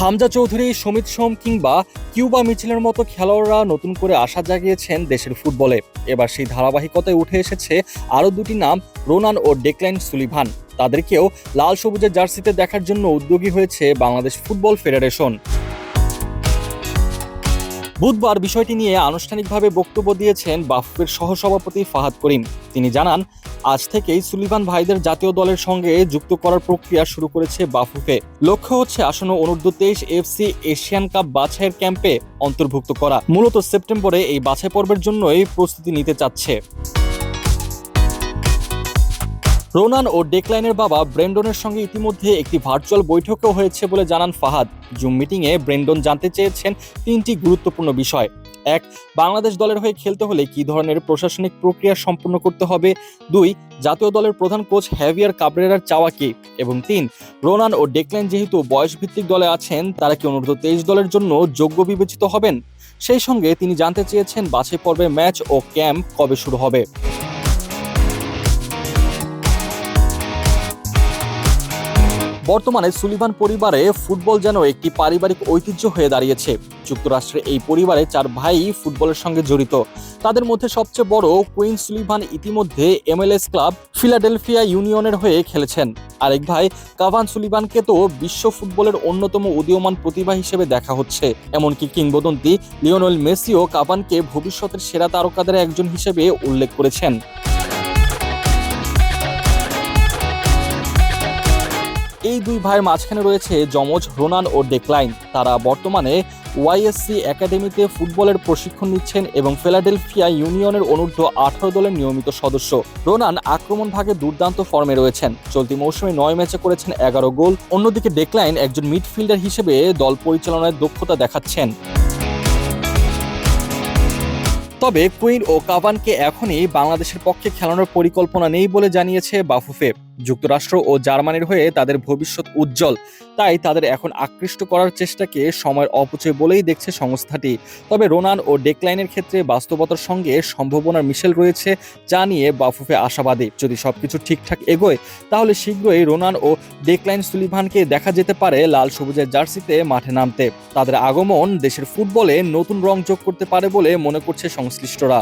হামজা চৌধুরী, সমিত সোম কিংবা কিউবা মিছিলের মতো খেলোয়াড়রা নতুন করে আশা জাগিয়েছেন দেশের ফুটবলে। এবার সেই ধারাবাহিকতায় উঠে এসেছে আরও দুটি নাম, রোনান ও ডেকলাইন সুলিভান। তাদেরকেও লাল সবুজের জার্সিতে দেখার জন্য উদ্যোগী হয়েছে বাংলাদেশ ফুটবল ফেডারেশন। বুধবার বিষয়টি নিয়ে আনুষ্ঠানিকভাবে বক্তব্য দিয়েছেন বাফুফের সহসভাপতি ফাহাদ করিম। তিনি জানান, আজ থেকেই সুলিভান ভাইদের জাতীয় দলের সঙ্গে যুক্ত করার প্রক্রিয়া শুরু করেছে বাফুফে। লক্ষ্য হচ্ছে আসন্ন অনূর্ধ্ব তেইশ এফসি এশিয়ান কাপ বাছাইয়ের ক্যাম্পে অন্তর্ভুক্ত করা। মূলত সেপ্টেম্বরে এই বাছাই পর্বের জন্যই প্রস্তুতি নিতে চাচ্ছে। রোনান ও ডেকলাইনের বাবা ব্রেন্ডনের সঙ্গে ইতিমধ্যে একটি ভার্চুয়াল বৈঠকও হয়েছে বলে জানান ফাহাদ। জুম মিটিংয়ে ব্রেন্ডন জানতে চেয়েছেন তিনটি গুরুত্বপূর্ণ বিষয়। এক, বাংলাদেশ দলের হয়ে খেলতে হলে কী ধরনের প্রশাসনিক প্রক্রিয়া সম্পন্ন করতে হবে? দুই, জাতীয় দলের প্রধান কোচ হ্যাভিয়ার কাবরেরার চাওয়া কি? এবং তিন, রোনান ও ডেকলাইন যেহেতু বয়সভিত্তিক দলে আছেন, তারা কি অনূর্ধ্ব তেইশ দলের জন্য যোগ্য বিবেচিত হবেন? সেই সঙ্গে তিনি জানতে চেয়েছেন বাছাই পর্বে ম্যাচ ও ক্যাম্প কবে শুরু হবে। বর্তমানে সুলিভান পরিবারে ফুটবল যেন একটি পারিবারিক ঐতিহ্য হয়ে দাঁড়িয়েছে। যুক্তরাষ্ট্রের এই পরিবারে চার ভাই ফুটবলের সঙ্গে জড়িত। তাদের মধ্যে সবচেয়ে বড় কুইন সুলিভান ইতিমধ্যে এমএলএস ক্লাব ফিলাডেলফিয়া ইউনিয়নের হয়ে খেলেছেন। আরেক ভাই, কাভান সুলিভানকে তো বিশ্ব ফুটবলের অন্যতম উদীয়মান প্রতিভা হিসেবে দেখা হচ্ছে। এমনকি কিংবদন্তি লিওনেল মেসিও কাভানকে ভবিষ্যতের সেরা তারকাদের একজন হিসেবে উল্লেখ করেছেন। এই দুই ভাইয়ের মাঝখানে রয়েছে যমজ রোনান ও ডেকলাইন। তারা বর্তমানে ওয়াইএসসি একাডেমিতে ফুটবলের প্রশিক্ষণ নিচ্ছেন এবং ফিলাডেলফিয়া ইউনিয়নের অনূর্ধ্ব আঠারো দলের নিয়মিত সদস্য। রোনান আক্রমণ ভাগে দুর্দান্ত ফর্মে রয়েছেন। চলতি মৌসুমে নয় ম্যাচে করেছেন এগারো গোল। অন্যদিকে ডেকলাইন একজন মিডফিল্ডার হিসেবে দল পরিচালনায় দক্ষতা দেখাচ্ছেন। তবে কুইন ও কাভানকে এখনই বাংলাদেশের পক্ষে খেলানোর পরিকল্পনা নেই বলে জানিয়েছে বাফুফে। যুক্তরাষ্ট্র ও জার্মানির হয়ে তাদের ভবিষ্যৎ উজ্জ্বল। তাই তাদের এখন আকৃষ্ট করার চেষ্টাকে সময়ের অপচয় বলেই দেখছে সংস্থাটি। তবে রোনান ও ডেকলাইনের ক্ষেত্রে বাস্তবতার সঙ্গে সম্ভাবনার মিশেল রয়েছে, যা নিয়ে বাফুফে আশাবাদী। যদি সবকিছু ঠিকঠাক এগোয়, তাহলে শীঘ্রই রোনান ও ডেকলাইন সুলিভানকে দেখা যেতে পারে লাল সবুজের জার্সিতে মাঠে নামতে। তাদের আগমন দেশের ফুটবলে নতুন রং যোগ করতে পারে বলে মনে করছে সংশ্লিষ্টরা।